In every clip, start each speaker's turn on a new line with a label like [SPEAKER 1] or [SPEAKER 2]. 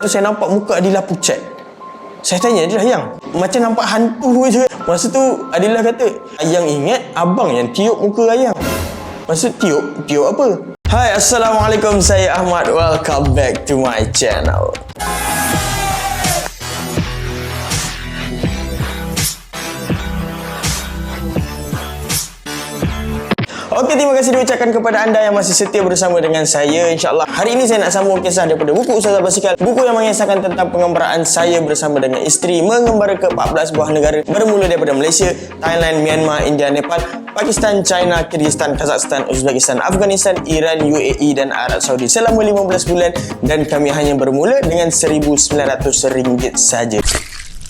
[SPEAKER 1] Terus saya nampak muka Adila pucat. Saya tanya Adila, yang macam nampak hantu je. Masa tu Adila kata, yang ingat abang yang tiup muka ayang. Masa tiup, tiup apa? Hai, Assalamualaikum. Saya Ahmad. Welcome back to my channel. Okey, terima kasih diucapkan kepada anda yang masih setia bersama dengan saya. InsyaAllah, hari ini saya nak sambung kisah daripada buku Ustazah Basikal. Buku yang mengisahkan tentang pengembaraan saya bersama dengan isteri mengembara ke 14 buah negara bermula daripada Malaysia, Thailand, Myanmar, India, Nepal, Pakistan, China, Kyrgyzstan, Kazakhstan, Uzbekistan, Afghanistan, Iran, UAE dan Arab Saudi selama 15 bulan dan kami hanya bermula dengan RM1,900 saja.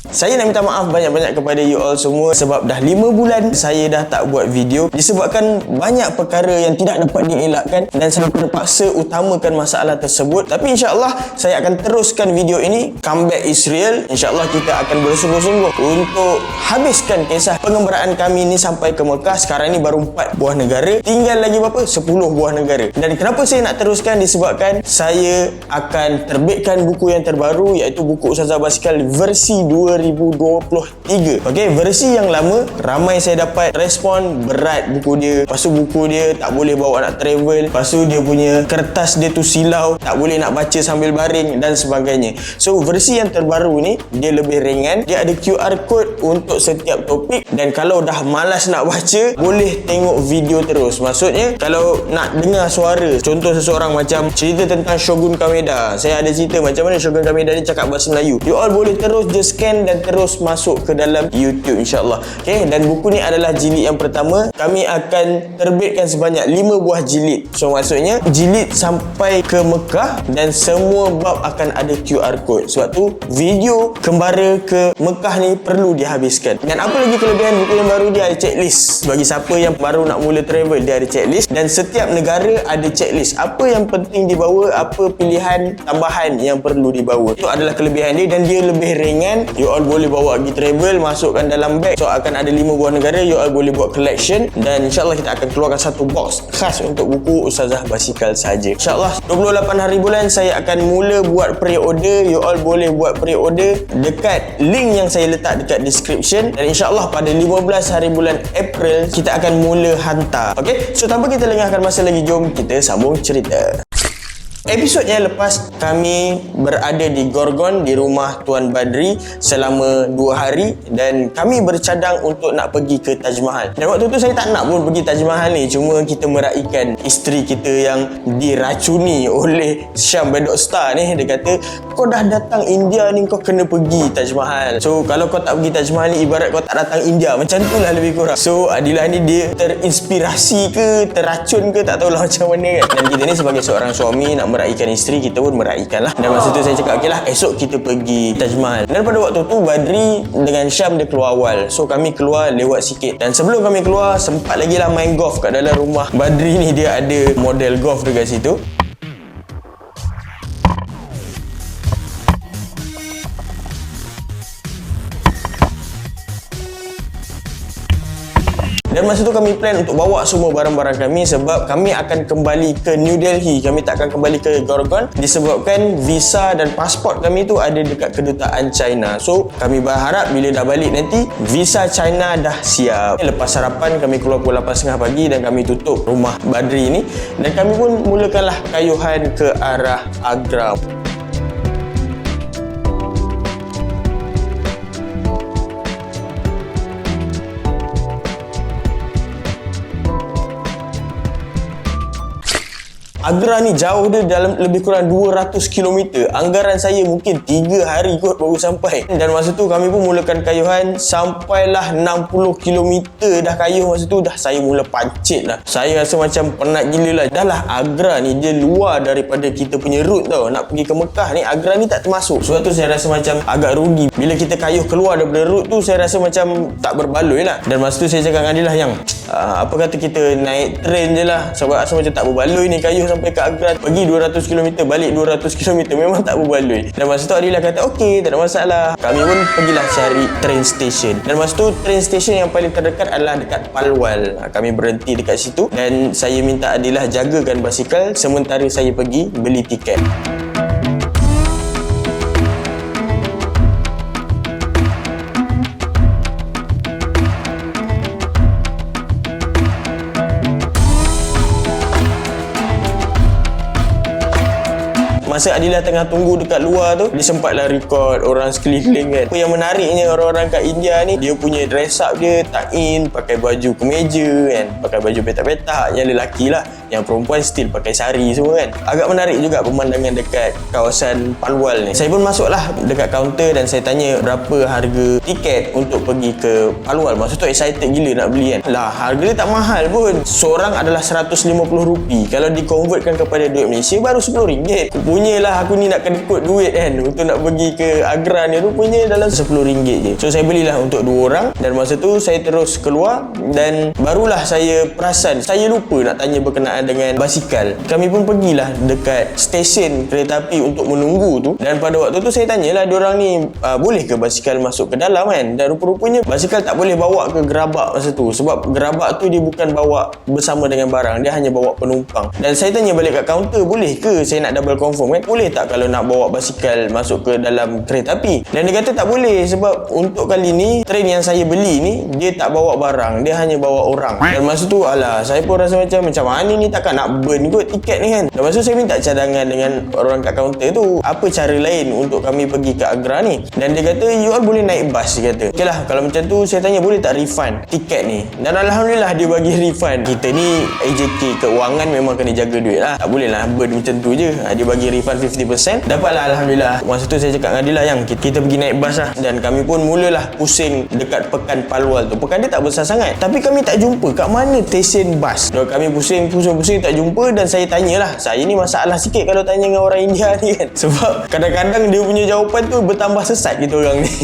[SPEAKER 1] Saya nak minta maaf banyak-banyak kepada you all semua sebab dah 5 bulan saya dah tak buat video. Disebabkan banyak perkara yang tidak dapat dielakkan dan saya terpaksa utamakan masalah tersebut. Tapi insyaAllah saya akan teruskan video ini. Comeback Israel insyaAllah kita akan bersungguh-sungguh untuk habiskan kisah pengembaraan kami ini sampai ke Mekah. Sekarang ini baru 4 buah negara. Tinggal lagi berapa? 10 buah negara. Dan kenapa saya nak teruskan? Disebabkan saya akan terbitkan buku yang terbaru iaitu buku Ustazah Basikal versi 2 2023 Okey, versi yang lama Ramai saya dapat respon berat buku dia. Lepas tu buku dia tak boleh bawa nak travel. Lepas tu dia punya kertas dia tu silau Tak boleh nak baca sambil baring dan sebagainya. So, versi yang terbaru ni Dia lebih ringan. Dia ada QR code untuk setiap topik Dan kalau dah malas nak baca Boleh tengok video terus. Maksudnya, kalau nak dengar suara Contoh seseorang macam cerita tentang Shogun Kameda. Saya ada cerita macam mana Shogun Kameda ni cakap bahasa Melayu. You all boleh terus just scan dan terus masuk ke dalam YouTube insyaAllah. Okay? dan buku ni adalah jilid yang pertama. Kami akan terbitkan sebanyak 5 buah jilid. So maksudnya jilid sampai ke Mekah dan semua bab akan ada QR code. Sebab tu video kembara ke Mekah ni perlu dihabiskan. Dan apa lagi kelebihan buku yang baru? Dia ada checklist. Bagi siapa yang baru nak mula travel dia ada checklist. Dan setiap negara ada checklist. Apa yang penting dibawa? Apa pilihan tambahan yang perlu dibawa? Itu adalah kelebihan dia dan dia lebih ringan. You all all boleh bawa pergi travel masukkan dalam bag. So akan ada 5 buah negara you all boleh buat collection. Dan insyaAllah kita akan keluarkan satu box khas untuk buku Ustazah Basikal saja. InsyaAllah 28 hari bulan saya akan mula buat pre-order. You all boleh buat pre-order dekat link yang saya letak dekat description. Dan insyaAllah pada 15 hari bulan April kita akan mula hantar. Ok so tanpa kita lengahkan masa lagi jom kita sambung cerita Episod yang lepas kami berada di Gorgon di rumah Tuan Badri selama dua hari dan kami bercadang untuk nak pergi ke Taj Mahal. Dan waktu tu saya tak nak pun pergi Taj Mahal ni cuma kita meraihkan isteri kita yang diracuni oleh Syam Bedok Star ni dia kata kau dah datang India ni kau kena pergi Taj Mahal. So kalau kau tak pergi Taj Mahal ni ibarat kau tak datang India macam tu lah lebih kurang. So Adilah ni dia terinspirasi ke teracun ke tak tahulah macam mana kan. Dan kita ni sebagai seorang suami nak meraihkan isteri kita pun meraihkan lah dan masa tu saya cakap okey lah esok kita pergi Taj Mahal dan pada waktu tu Badri dengan Syam dia keluar awal. So kami keluar lewat sikit. Dan sebelum kami keluar sempat lagi lah main golf kat dalam rumah. Badri ni dia ada model golf dekat situ Dan masa tu kami plan untuk bawa semua barang-barang kami sebab kami akan kembali ke New Delhi. Kami tak akan kembali ke Gorgon disebabkan visa dan pasport kami tu ada dekat kedutaan China. So, kami berharap bila dah balik nanti visa China dah siap. Lepas sarapan kami keluar pukul 8.30 pagi dan kami tutup rumah Badri ni dan kami pun mulakanlah kayuhan ke arah Agra. Agra ni jauh dia dalam lebih kurang 200 km. Anggaran saya mungkin 3 hari kot baru sampai. Dan masa tu kami pun mulakan kayuhan sampailah 60 km dah kayuh masa tu dah saya mula pancit lah. Saya rasa macam penat gila lah. Dah lah Agra ni dia luar daripada kita punya route tau. Nak pergi ke Mekah ni Agra ni tak termasuk. Sebab tu saya rasa macam agak rugi. Bila kita kayuh keluar daripada route tu saya rasa macam tak berbaloi lah. Dan masa tu saya cakap dengan dia lah yang uh, apa kata kita naik train je lah. Sebab rasa macam tak berbaloi ni kayuh sampai ke Agra pergi 200 km balik 200 km memang tak berbaloi. Dan masa tu Adila kata okey tak ada masalah. Kami pun pergilah cari train station. Dan masa tu train station yang paling terdekat adalah dekat Palwal. Ha, kami berhenti dekat situ. Dan saya minta Adilah jagakan basikal sementara saya pergi beli tiket Masa Adila tengah tunggu dekat luar tu Dia sempatlah record orang sekeliling kan. Apa yang menariknya orang-orang kat India ni Dia punya dress up dia tak in Pakai baju kemeja kan. Pakai baju petak-petak Yang lelaki lah. Yang perempuan still pakai sari semua kan. Agak menarik juga pemandangan dekat kawasan Palwal ni. Saya pun masuk lah dekat kaunter Dan saya tanya berapa harga tiket Untuk pergi ke Palwal. Masa tu excited gila nak beli kan. Lah harga dia tak mahal pun. Seorang adalah RM150 Kalau dikonvertkan kepada duit Malaysia Baru RM10 Punyalah aku ni nak kena ikut duit kan. Untuk nak pergi ke Agra ni Rupanya dalam RM10 je. So saya belilah untuk dua orang. Dan masa tu saya terus keluar. Dan barulah saya perasan Saya lupa nak tanya berkenaan dengan basikal. Kami pun pergilah dekat stesen kereta api untuk menunggu tu. Dan pada waktu tu saya tanyalah Diorang ni uh, boleh ke basikal masuk ke dalam kan? Dan rupa-rupanya basikal tak boleh bawa ke gerabak masa tu. Sebab gerabak tu dia bukan bawa bersama dengan barang. Dia hanya bawa penumpang. Dan saya tanya balik kat kaunter Boleh ke? Saya nak double confirm kan Boleh tak kalau nak bawa basikal masuk ke dalam kereta api Dan dia kata tak boleh Sebab untuk kali ni train yang saya beli ni Dia tak bawa barang. Dia hanya bawa orang. Dan masa tu alah Saya pun rasa macam Macam mana ni takkan nak burn kot tiket ni kan? Dan masa tu saya minta cadangan dengan orang kat kaunter tu Apa cara lain untuk kami pergi ke Agra ni? Dan dia kata You all boleh naik bas Dia kata. Okay lah kalau macam tu Saya tanya boleh tak refund tiket ni? Dan Alhamdulillah dia bagi refund. Kita ni AJK keuangan memang kena jaga duit lah. Tak boleh lah burn macam tu je. Ha, Dia bagi refund 50% Dapatlah Alhamdulillah Masa tu saya cakap dengan dia lah Yang kita, kita pergi naik bas lah Dan kami pun mulalah pusing Dekat pekan Palwal tu Pekan dia tak besar sangat Tapi kami tak jumpa Kat mana stesen bas Dan kami pusing pusing-pusing tak jumpa Dan saya tanyalah Saya ni masalah sikit Kalau tanya dengan orang India ni kan Sebab kadang-kadang dia punya jawapan tu Bertambah sesat kita orang ni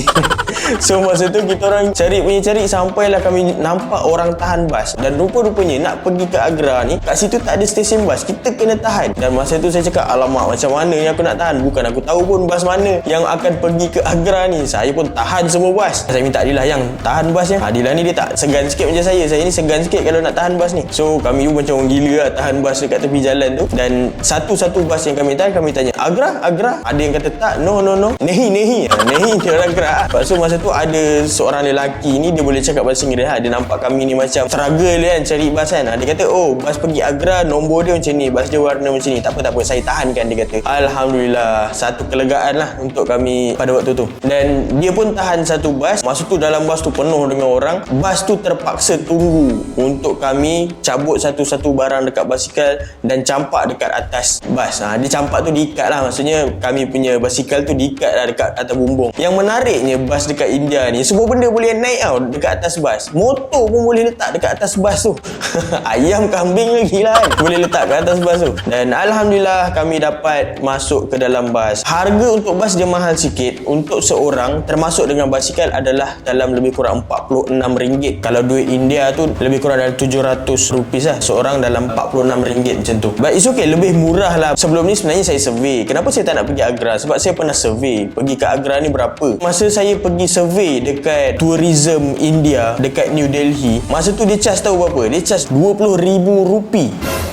[SPEAKER 1] So masa tu kita orang cari punya cari Sampailah kami nampak orang tahan bas. Dan rupa-rupanya nak pergi ke Agra ni Kat situ tak ada stesen bas. Kita kena tahan. Dan masa tu saya cakap Alamak macam mana yang aku nak tahan? Bukan aku tahu pun bas mana Yang akan pergi ke Agra ni. Saya pun tahan semua bas. Saya minta Adilah yang tahan basnya Adilah ni dia tak segan sikit macam saya. Saya ni segan sikit kalau nak tahan bas ni. So kami pun macam orang gila lah Tahan bas dekat tepi jalan tu. Dan satu-satu bas yang kami tahan Kami tanya Agra? Agra? Ada yang kata tak No no no. Nehi Nehi. Nehi dia orang gerak Lepas tu masa tu ada seorang lelaki ni Dia boleh cakap bahasa Inggeris ha. Dia nampak kami ni macam struggle kan Cari bas kan ha. Dia kata oh bas pergi Agra Nombor dia macam ni Bas dia warna macam ni Tak apa tak apa Saya tahankan dia kata Alhamdulillah Satu kelegaan lah Untuk kami pada waktu tu Dan dia pun tahan satu bas Masa tu dalam bas tu penuh dengan orang Bas tu terpaksa tunggu Untuk kami cabut satu-satu barang dekat basikal Dan campak dekat atas bas ha. Dia campak tu diikat lah Maksudnya kami punya basikal tu diikat lah dekat atas bumbung Yang menariknya bas dekat India ni Semua benda boleh naik tau Dekat atas bas. Motor pun boleh letak dekat atas bas tu. Ayam kambing lagi lah kan. Boleh letak kat atas bas tu. Dan Alhamdulillah kami dapat masuk ke dalam bas. Harga untuk bas dia mahal sikit. Untuk seorang termasuk dengan basikal adalah Dalam lebih kurang RM46 Kalau duit India tu lebih kurang dalam RM700 lah Seorang dalam RM46 macam tu. But it's okay lebih murah lah. Sebelum ni sebenarnya saya survey. Kenapa saya tak nak pergi Agra? Sebab saya pernah survey. Pergi ke Agra ni berapa? Masa saya pergi survey dekat tourism India Dekat New Delhi Masa tu dia charge tahu berapa? Dia charge RM20,000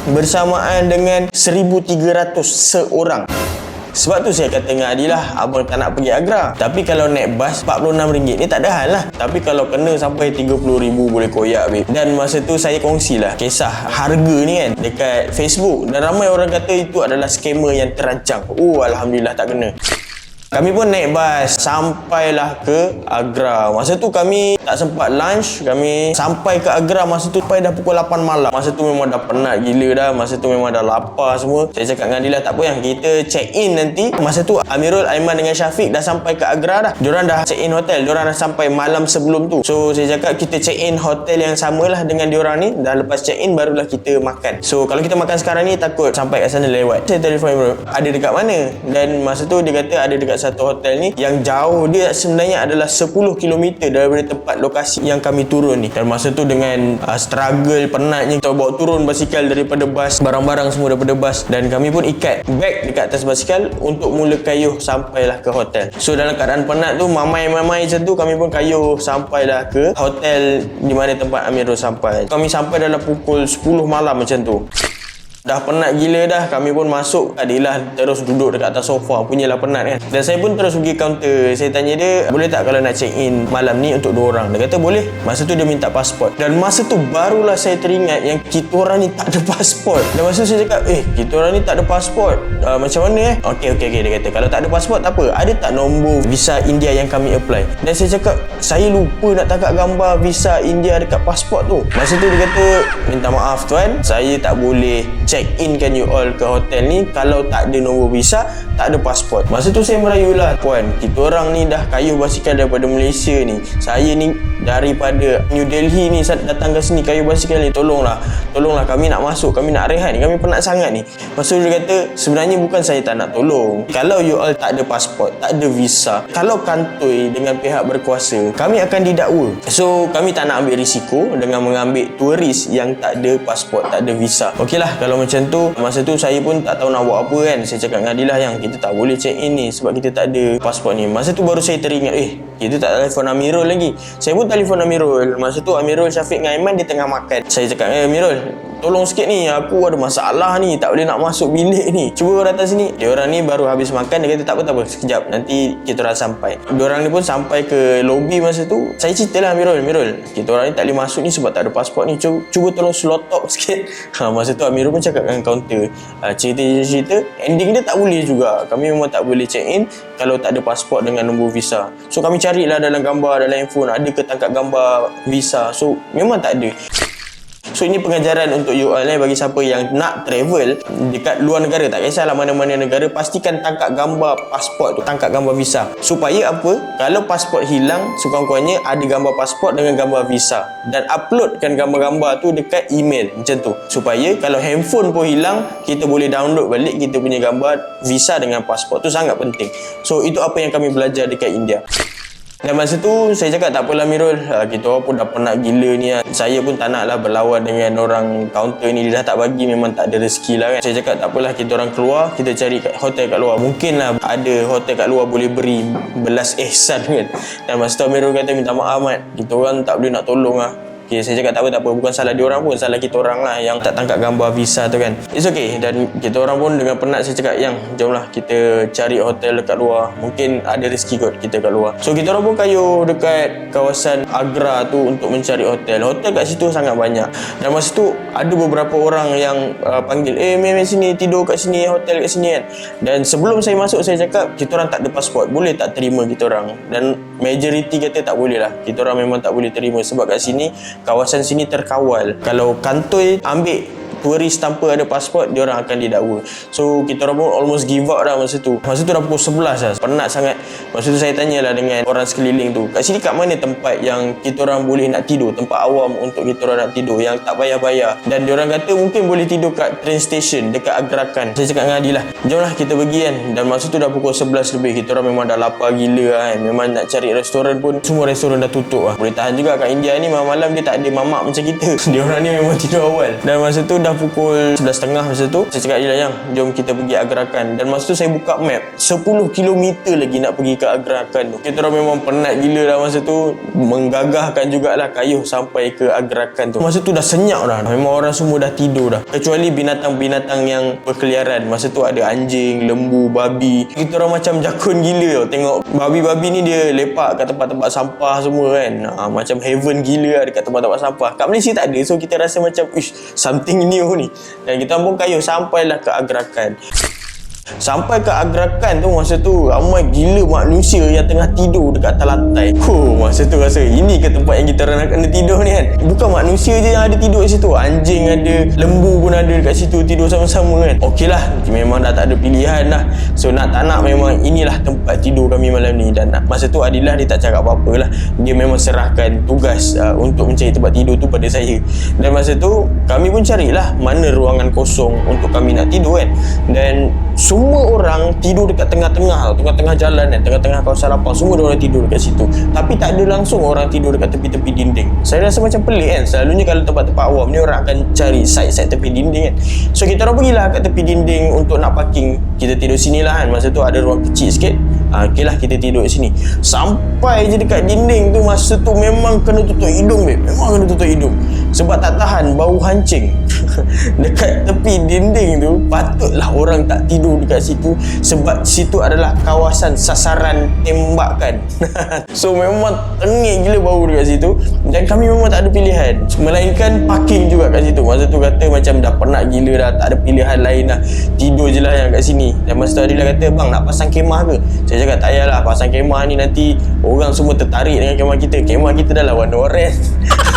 [SPEAKER 1] Bersamaan dengan 1,300 seorang. Sebab tu saya kata dengan Adilah Abang tak nak pergi Agra. Tapi kalau naik bas RM46 ni tak ada hal lah. Tapi kalau kena sampai RM30,000 boleh koyak babe. Dan masa tu saya kongsilah Kisah harga ni kan Dekat Facebook. Dan ramai orang kata itu adalah scammer yang terancang Oh Alhamdulillah tak kena kami pun naik bas sampailah ke Agra. Masa tu kami tak sempat lunch. Kami sampai ke Agra masa tu sampai dah pukul 8 malam. Masa tu memang dah penat gila dah. Masa tu memang dah lapar semua. Saya cakap dengan Adila tak apa yang kita check in nanti. Masa tu Amirul, Aiman dengan Syafiq dah sampai ke Agra dah. Diorang dah check in hotel. Diorang dah sampai malam sebelum tu. So saya cakap kita check in hotel yang samalah dengan diorang ni. Dah lepas check in barulah kita makan. So kalau kita makan sekarang ni takut sampai kat sana lewat. Saya telefon Amirul. Ada dekat mana? Dan masa tu dia kata ada dekat satu hotel ni yang jauh dia sebenarnya adalah 10 km daripada tempat lokasi yang kami turun ni. Dan masa tu dengan uh, struggle penatnya kita bawa turun basikal daripada bas barang-barang semua daripada bas. Dan kami pun ikat beg dekat atas basikal untuk mula kayuh sampailah ke hotel. So dalam keadaan penat tu mamai-mamai macam tu kami pun kayuh sampailah ke hotel di mana tempat Amirul sampai. Kami sampai dalam pukul 10 malam macam tu Dah penat gila dah Kami pun masuk. Adilah terus duduk dekat atas sofa Punyalah penat kan. Dan saya pun terus pergi kaunter Saya tanya dia Boleh tak kalau nak check in Malam ni untuk dua orang? Dia kata boleh. Masa tu dia minta pasport. Dan masa tu barulah saya teringat Yang kita orang ni tak ada pasport. Dan masa tu saya cakap Eh kita orang ni tak ada pasport. Uh, Macam mana eh? Okey okey okey Dia kata. Kalau tak ada pasport tak apa. Ada tak nombor visa India yang kami apply? Dan saya cakap Saya lupa nak tangkap gambar visa India dekat pasport tu. Masa tu dia kata Minta maaf tuan Saya tak boleh check in kan you all ke hotel ni. Kalau tak ada nombor visa Tak ada pasport. Masa tu saya merayu lah Puan Kita orang ni dah kayuh basikal daripada Malaysia ni. Saya ni daripada New Delhi ni datang ke sini kayu basikal ni tolonglah. Tolonglah kami nak masuk kami nak rehat ni kami penat sangat ni. Masa tu dia kata sebenarnya bukan saya tak nak tolong. Kalau you all tak ada pasport tak ada visa kalau kantoi dengan pihak berkuasa kami akan didakwa. So kami tak nak ambil risiko dengan mengambil turis yang tak ada pasport tak ada visa. Okey lah kalau macam tu masa tu saya pun tak tahu nak buat apa kan. Saya cakap dengan Adilah yang kita tak boleh check in ni sebab kita tak ada pasport ni. Masa tu baru saya teringat eh kita tak telefon Amirul lagi. Saya pun telefon Amirul. Masa tu Amirul Syafiq dengan Aiman dia tengah makan. Saya cakap eh Amirul tolong sikit ni aku ada masalah ni tak boleh nak masuk bilik ni. Cuba datang sini. Dia orang ni baru habis makan dia kata tak apa tak apa sekejap nanti kita orang sampai. Dia orang ni pun sampai ke lobby masa tu. Saya cerita lah Amirul Amirul. Kita orang ni tak boleh masuk ni sebab tak ada pasport ni. Cuba, cuba tolong slot top sikit. Ha, masa tu Amirul pun cakap dengan kaunter ha, cerita-cerita ending dia tak boleh juga. Kami memang tak boleh check in kalau tak ada pasport dengan nombor visa. So kami carilah dalam gambar dalam handphone. Ada ke tangkap gambar visa? So memang tak ada So ini pengajaran untuk you all eh, bagi siapa yang nak travel dekat luar negara. Tak kisahlah mana-mana negara pastikan tangkap gambar pasport tu tangkap gambar visa. Supaya apa? Kalau pasport hilang sekurang-kurangnya ada gambar pasport dengan gambar visa. Dan uploadkan gambar-gambar tu dekat email macam tu. Supaya kalau handphone pun hilang kita boleh download balik kita punya gambar visa dengan pasport. Tu sangat penting. So itu apa yang kami belajar dekat India dan masa tu saya cakap tak apalah Mirul uh, Kita orang pun dah penat gila ni lah. Saya pun tak nak lah berlawan dengan orang counter ni. Dia dah tak bagi memang tak ada rezeki lah kan. Saya cakap tak apalah kita orang keluar Kita cari hotel kat luar. Mungkin lah ada hotel kat luar boleh beri belas ihsan kan. Dan masa tu Mirul kata minta maaf Mat. Kita orang tak boleh nak tolong lah Okay, saya cakap tak apa tak apa. Bukan salah dia orang pun salah kita orang lah yang tak tangkap gambar visa tu kan. It's okay. Dan kita orang pun dengan penat saya cakap yang jomlah kita cari hotel dekat luar. Mungkin ada rezeki kot kita kat luar. So kita orang pun kayu dekat kawasan Agra tu untuk mencari hotel. Hotel kat situ sangat banyak. Dan masa tu ada beberapa orang yang uh, panggil eh main sini tidur kat sini hotel kat sini kan. Dan sebelum saya masuk saya cakap kita orang tak ada pasport. Boleh tak terima kita orang? Dan majority kata tak boleh lah. Kita orang memang tak boleh terima sebab kat sini kawasan sini terkawal. Kalau kantoi ambil turis tanpa ada pasport dia orang akan didakwa. So kita orang pun almost give up dah masa tu. Masa tu dah pukul 11 lah. Penat sangat. Masa tu saya tanyalah dengan orang sekeliling tu. Kat sini kat mana tempat yang kita orang boleh nak tidur? Tempat awam untuk kita orang nak tidur yang tak bayar-bayar. Dan dia orang kata mungkin boleh tidur kat train station dekat Agrakan. Saya cakap dengan Adil lah jomlah kita pergi kan. Dan masa tu dah pukul 11 lebih. Kita orang memang dah lapar gila kan. Memang nak cari restoran pun. Semua restoran dah tutup lah. Boleh tahan juga kat India ni. Malam-malam dia tak ada mamak macam kita. Dia orang ni memang tidur awal. Dan masa tu dah dah pukul 11.30 masa tu saya cakap dia yang jom kita pergi Agrakan. Dan masa tu saya buka map 10 km lagi nak pergi ke Agrakan tu. Kita orang memang penat gila dah masa tu menggagahkan jugalah kayuh sampai ke Agrakan tu. Masa tu dah senyap dah. Memang orang semua dah tidur dah. Kecuali binatang-binatang yang berkeliaran. Masa tu ada anjing, lembu, babi. Kita orang macam jakun gila tau. Tengok babi-babi ni dia lepak kat tempat-tempat sampah semua kan. Ha, macam heaven gila lah dekat tempat-tempat sampah. Kat Malaysia tak ada. So kita rasa macam ish something new kayu ni. Dan kita pun kayu sampailah ke agrakan Sampai ke agrakan tu masa tu ramai gila manusia yang tengah tidur dekat atas lantai. Huh, masa tu rasa ini ke tempat yang kita nak kena tidur ni kan. Bukan manusia je yang ada tidur di situ. Anjing ada, lembu pun ada dekat situ tidur sama-sama kan. Okey lah, memang dah tak ada pilihan dah. So nak tak nak memang inilah tempat tidur kami malam ni. Dan masa tu Adilah dia tak cakap apa-apa lah. Dia memang serahkan tugas uh, untuk mencari tempat tidur tu pada saya. Dan masa tu kami pun carilah mana ruangan kosong untuk kami nak tidur kan. Dan semua orang tidur dekat tengah-tengah tengah-tengah jalan kan tengah-tengah kawasan lapang semua orang tidur dekat situ. Tapi tak ada langsung orang tidur dekat tepi-tepi dinding. Saya rasa macam pelik kan. Selalunya kalau tempat-tempat awam ni orang akan cari side-side tepi dinding kan. So kita orang pergilah kat tepi dinding untuk nak parking. Kita tidur sini lah kan. Masa tu ada ruang kecil sikit. Ha, ok lah kita tidur sini. Sampai je dekat dinding tu masa tu memang kena tutup hidung babe. Memang kena tutup hidung sebab tak tahan bau hancing. Dekat tepi dinding tu patutlah orang tak tidur dekat situ sebab situ adalah kawasan sasaran tembakan. So memang tengik gila bau dekat situ dan kami memang tak ada pilihan. Melainkan parking juga kat situ. Masa tu kata macam dah penat gila dah tak ada pilihan lain dah tidur je lah yang kat sini. Dan masa tu Adila kata bang nak pasang kemah ke? Saya cakap tak payahlah pasang kemah ni nanti orang semua tertarik dengan kemah kita. Kemah kita dah lah warna orange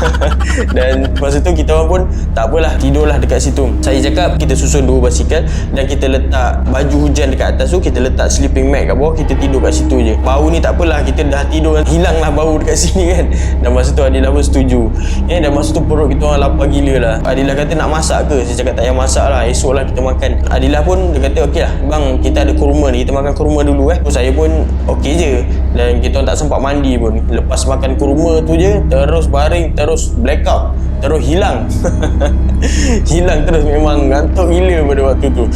[SPEAKER 1] dan masa tu kita orang pun tak apalah tidurlah dekat situ. Saya cakap kita susun dua basikal dan kita letak baju hujan dekat atas tu kita letak sleeping mat kat bawah kita tidur kat situ je. Bau ni tak apalah kita dah tidur hilanglah bau dekat sini kan. Dan masa tu Adilah pun setuju. Eh, dan masa tu perut kita orang lapar gila lah. Adilah kata nak masak ke? Saya cakap tak payah masak lah esok lah kita makan. Adilah pun dia kata okey lah bang kita ada kurma ni kita makan kurma dulu eh. So, saya pun okey je. Dan kita orang tak sempat mandi pun. Lepas makan kurma tu je terus baring terus blackout terus hilang hilang terus memang ngantuk gila pada waktu tu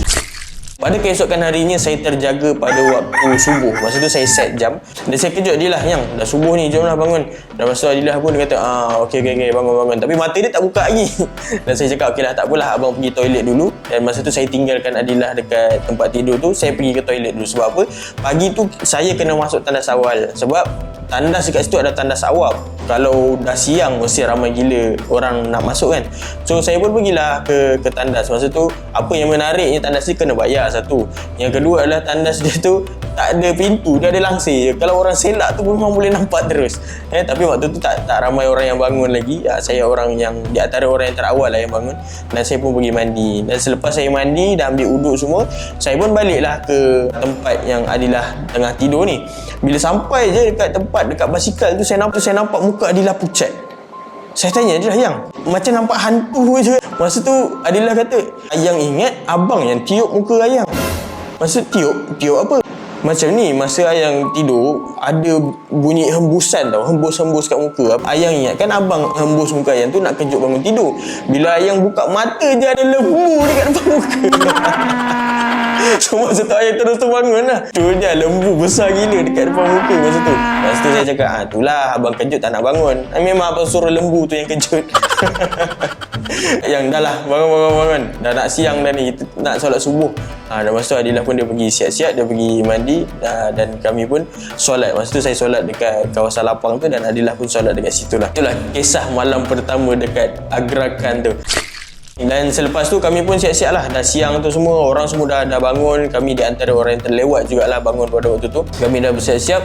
[SPEAKER 1] pada keesokan harinya saya terjaga pada waktu subuh. Masa tu saya set jam. Dan saya kejut dia lah yang dah subuh ni jomlah bangun. Dan masa tu Adilah pun dia kata ah okey okey okey bangun bangun. Tapi mata dia tak buka lagi. Dan saya cakap okeylah tak apalah abang pergi toilet dulu. Dan masa tu saya tinggalkan Adilah dekat tempat tidur tu. Saya pergi ke toilet dulu sebab apa? Pagi tu saya kena masuk tandas awal. Sebab tandas dekat situ ada tandas awap kalau dah siang mesti ramai gila orang nak masuk kan. So saya pun pergilah ke ke tandas. Masa tu apa yang menariknya tandas ni kena bayar satu. Yang kedua adalah tandas dia tu tak ada pintu dia ada langsir kalau orang selak tu memang boleh nampak terus. Eh, tapi waktu tu tak tak ramai orang yang bangun lagi. Ya, saya orang yang di antara orang yang terawal lah yang bangun. Dan saya pun pergi mandi. Dan selepas saya mandi dan ambil uduk semua saya pun baliklah ke tempat yang Adilah tengah tidur ni. Bila sampai je dekat tempat dekat basikal tu saya nampak saya nampak muka Adilah pucat. Saya tanya Adilah yang macam nampak hantu je masa tu Adilah kata Ayang ingat abang yang tiup muka Ayang. Masa tiup, tiup apa? Macam ni masa ayang tidur ada bunyi hembusan tau hembus-hembus kat muka. Ayang ingat kan abang hembus muka ayang tu nak kejut bangun tidur. Bila ayang buka mata je ada lembu dekat depan muka. So masa tu ayang terus terbangun lah. Tu je lembu besar gila dekat depan muka masa tu. Masa tu saya cakap ah itulah abang kejut tak nak bangun. Ah, memang abang suruh lembu tu yang kejut. Yang dah lah bangun bangun bangun. Dah nak siang dah ni nak solat subuh. Ha, dan masa tu Adilah pun dia pergi siap-siap dia pergi mandi uh, dan kami pun solat masa tu saya solat dekat kawasan lapang tu dan Adilah pun solat dekat situ lah. Itulah kisah malam pertama dekat agrakan tu. Dan selepas tu kami pun siap-siap lah. Dah siang tu semua Orang semua dah, dah bangun. Kami di antara orang yang terlewat jugalah Bangun pada waktu tu. Kami dah bersiap-siap.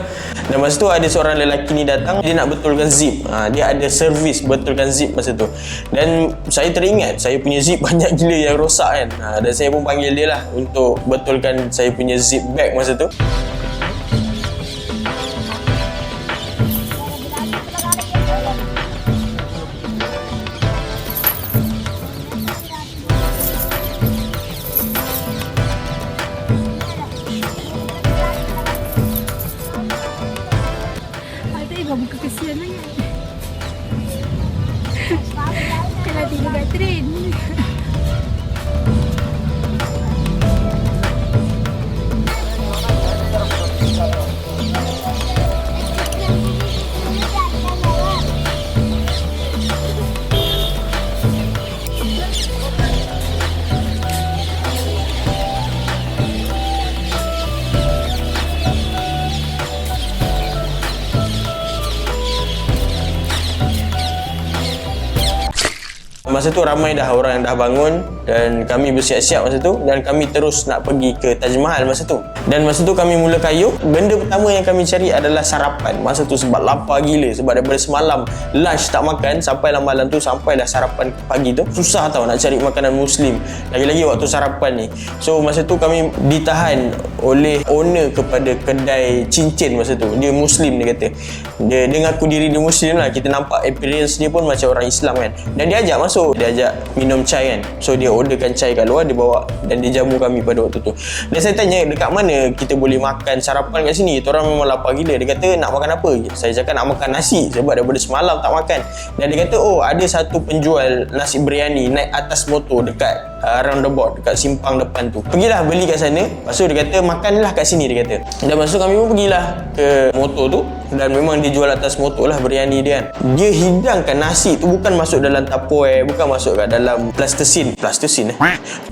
[SPEAKER 1] Dan masa tu ada seorang lelaki ni datang. Dia nak betulkan zip. Ha, Dia ada servis betulkan zip masa tu. Dan saya teringat Saya punya zip banyak gila yang rosak kan. Ha, Dan saya pun panggil dia lah Untuk betulkan saya punya zip bag masa tu tu ramai dah orang yang dah bangun dan kami bersiap-siap masa tu dan kami terus nak pergi ke Taj Mahal masa tu. Dan masa tu kami mula kayuh, benda pertama yang kami cari adalah sarapan. Masa tu sebab lapar gila sebab daripada semalam lunch tak makan sampailah malam tu sampailah sarapan pagi tu. Susah tau nak cari makanan muslim. Lagi-lagi waktu sarapan ni. So masa tu kami ditahan oleh owner kepada kedai cincin masa tu. Dia muslim dia kata. Dia dia ngaku diri dia muslim lah. Kita nampak appearance dia pun macam orang Islam kan. Dan dia ajak masuk, dia ajak minum chai kan. So dia orderkan chai kat luar dia bawa dan dia jamu kami pada waktu tu dan saya tanya dekat mana kita boleh makan sarapan kat sini orang memang lapar gila dia kata nak makan apa saya cakap nak makan nasi sebab daripada semalam tak makan dan dia kata oh ada satu penjual nasi biryani naik atas motor dekat uh, roundabout dekat simpang depan tu. Pergilah beli kat sana. Lepas tu dia kata makanlah kat sini dia kata. Dan lepas tu kami pun pergilah ke motor tu dan memang dia jual atas motor lah biryani dia kan. Dia hidangkan nasi tu bukan masuk dalam tupperware, bukan masuk kat dalam plastisin. Plastisin eh?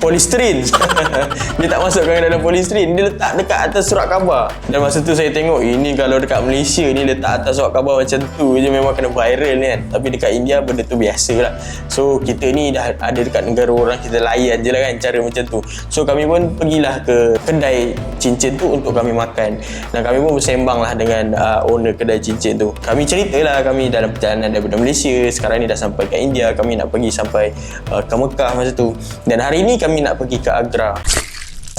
[SPEAKER 1] Polystyrene. dia tak masukkan dalam polystyrene. Dia letak dekat atas surat khabar. Dan masa tu saya tengok ini kalau dekat Malaysia ni letak atas surat khabar macam tu je memang kena viral ni kan. Tapi dekat India benda tu biasa lah. So kita ni dah ada dekat negara orang kita layan je lah kan cara macam tu. So kami pun pergilah ke kedai cincin tu untuk kami makan. Dan kami pun bersembang lah dengan uh, owner kedai cincin tu. Kami cerita lah kami dalam perjalanan daripada Malaysia. Sekarang ni dah sampai ke India. Kami nak pergi sampai uh, ke Mekah masa tu. Dan hari ni kami nak pergi ke Agra.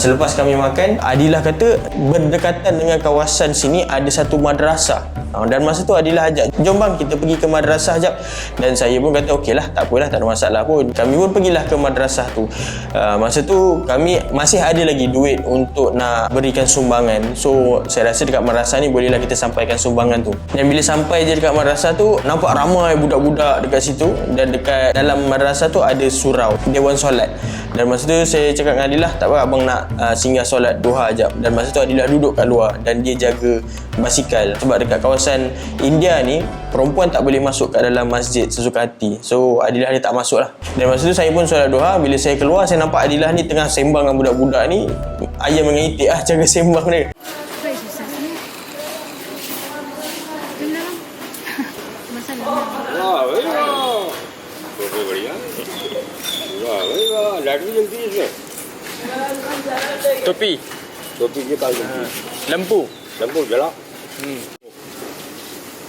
[SPEAKER 1] Selepas kami makan, Adilah kata berdekatan dengan kawasan sini ada satu madrasah. Ha, Dan masa tu Adilah ajak, jom bang kita pergi ke madrasah jap. Dan saya pun kata okey lah, tak apalah, tak ada masalah pun. Kami pun pergilah ke madrasah tu. Ha, Masa tu kami masih ada lagi duit untuk nak berikan sumbangan. So saya rasa dekat madrasah ni bolehlah kita sampaikan sumbangan tu. Dan bila sampai je dekat madrasah tu, nampak ramai budak-budak dekat situ. Dan dekat dalam madrasah tu ada surau, dewan solat. Dan masa tu saya cakap dengan Adilah, tak apa abang nak uh, singgah solat duha jap. Dan masa tu Adilah duduk kat luar dan dia jaga basikal. Sebab dekat kawasan India ni, perempuan tak boleh masuk kat dalam masjid sesuka hati. So Adilah ni tak masuk lah. Dan masa tu saya pun solat duha, bila saya keluar saya nampak Adilah ni tengah sembang dengan budak-budak ni. Ayam dengan itik lah cara sembang dia.
[SPEAKER 2] Apa yang susah ni? Kenal? Masalah ni.
[SPEAKER 3] वाह भाई वाह टोपी बढ़िया वाह भाई वाह लाइट भी जलती है इसमें
[SPEAKER 1] Topi,
[SPEAKER 3] टोपी के पास जलती है
[SPEAKER 1] lampu.
[SPEAKER 3] लंबू जला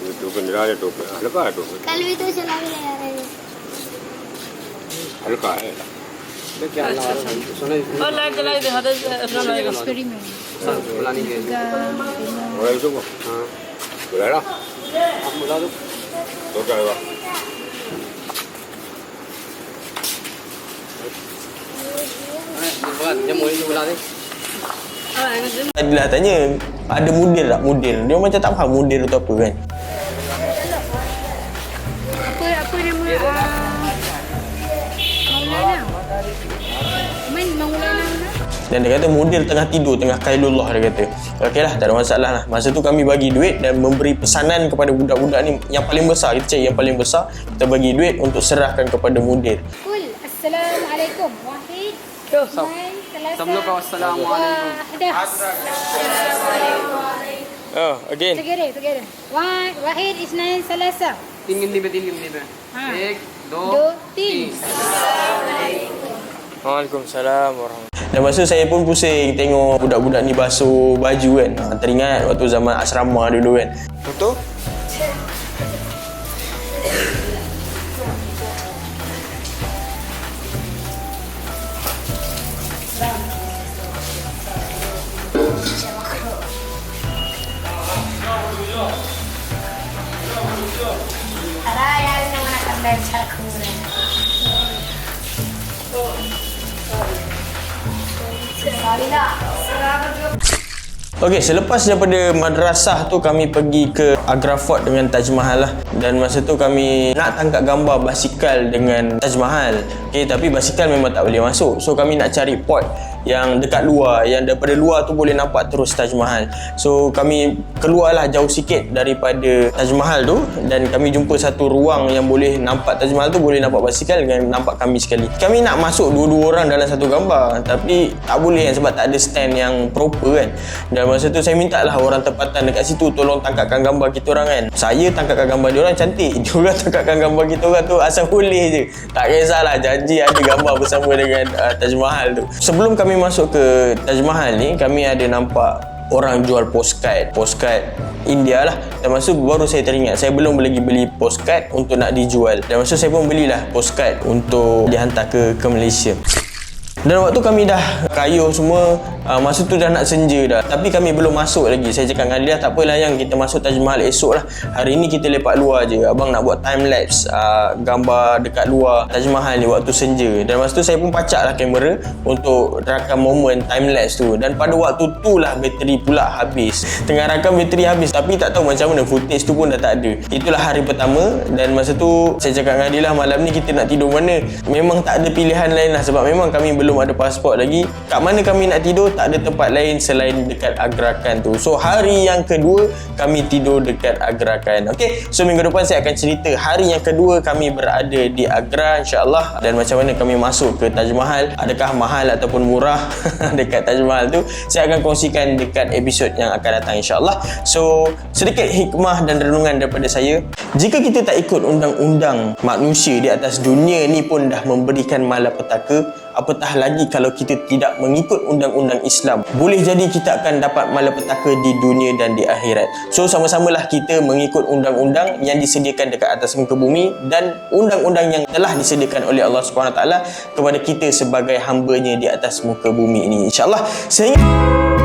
[SPEAKER 3] ये टोपी निराज है टोपी हल्का है टोपी
[SPEAKER 2] कल भी तो चला के ले आ रहे हैं
[SPEAKER 3] हल्का है
[SPEAKER 4] और लाइट जलाई दे हद अपना लाएगा
[SPEAKER 2] एक्सपेरिमेंट
[SPEAKER 3] और इसको हाँ बुलाया आप बुला दो तो क्या Tadi
[SPEAKER 1] lah tanya, ada model tak model? Dia macam tak faham model atau apa kan?
[SPEAKER 2] Apa apa nama? Uh, ah, Maulana. Main Maulana.
[SPEAKER 1] Dan dia kata model tengah tidur tengah kailullah dia kata. Okey lah, tak ada masalah lah. Masa tu kami bagi duit dan memberi pesanan kepada budak-budak ni yang paling besar kita cari yang paling besar kita bagi duit untuk serahkan kepada
[SPEAKER 2] model. Assalamualaikum. Wahid. Tuh.
[SPEAKER 4] تملكه والسلام عليكم
[SPEAKER 1] اه
[SPEAKER 2] اجين تجري تجري واحد اثنين
[SPEAKER 4] ثلاثه تنجل
[SPEAKER 2] نبه
[SPEAKER 4] تنجل نبه
[SPEAKER 2] دو تين
[SPEAKER 1] Assalamualaikum. Warahmatullahi. Dan masa saya pun pusing tengok budak-budak ni basuh baju kan. Ha, teringat waktu zaman asrama dulu kan. Betul? Okey, selepas daripada madrasah tu kami pergi ke Agra Fort dengan Taj Mahal lah. Dan masa tu kami nak tangkap gambar basikal dengan Taj Mahal. Okey, tapi basikal memang tak boleh masuk. So kami nak cari pot yang dekat luar yang daripada luar tu boleh nampak terus Taj Mahal. So kami keluarlah jauh sikit daripada Taj Mahal tu dan kami jumpa satu ruang yang boleh nampak Taj Mahal tu boleh nampak basikal dengan nampak kami sekali. Kami nak masuk dua-dua orang dalam satu gambar tapi tak boleh kan sebab tak ada stand yang proper kan. Dan masa tu saya minta lah orang tempatan dekat situ tolong tangkapkan gambar kita orang kan. Saya tangkapkan gambar dia orang cantik. Dia orang tangkapkan gambar kita orang tu asal boleh je. Tak kisahlah janji ada gambar bersama dengan uh, Taj Mahal tu. Sebelum kami masuk ke Taj Mahal ni kami ada nampak orang jual postcard. Postcard India lah. Dan masa baru saya teringat saya belum lagi beli postcard untuk nak dijual. Dan masa saya pun belilah postcard untuk dihantar ke ke Malaysia. Dan waktu kami dah kayuh semua uh, Masa tu dah nak senja dah. Tapi kami belum masuk lagi. Saya cakap dengan dia Tak apalah yang kita masuk Taj Mahal esok lah. Hari ni kita lepak luar je. Abang nak buat time lapse uh, Gambar dekat luar Taj Mahal ni waktu senja. Dan masa tu saya pun pacak lah kamera Untuk rakam momen time lapse tu. Dan pada waktu tu lah bateri pula habis. Tengah rakam bateri habis. Tapi tak tahu macam mana footage tu pun dah tak ada. Itulah hari pertama. Dan masa tu saya cakap dengan dia lah Malam ni kita nak tidur mana? Memang tak ada pilihan lain lah Sebab memang kami belum ada pasport lagi. Kat mana kami nak tidur Tak ada tempat lain selain dekat Agrakan tu. So hari yang kedua Kami tidur dekat Agrakan. Okay So minggu depan saya akan cerita Hari yang kedua kami berada di Agra InsyaAllah. Dan macam mana kami masuk ke Taj Mahal Adakah mahal ataupun murah Dekat Taj Mahal tu Saya akan kongsikan dekat episod yang akan datang InsyaAllah. So sedikit hikmah dan renungan daripada saya. Jika kita tak ikut undang-undang manusia di atas dunia ni pun dah memberikan malapetaka apatah lagi kalau kita tidak mengikut undang-undang Islam boleh jadi kita akan dapat malapetaka di dunia dan di akhirat. So sama-samalah kita mengikut undang-undang yang disediakan dekat atas muka bumi dan undang-undang yang telah disediakan oleh Allah Taala kepada kita sebagai hamba-Nya di atas muka bumi ini insyaallah. Sehingga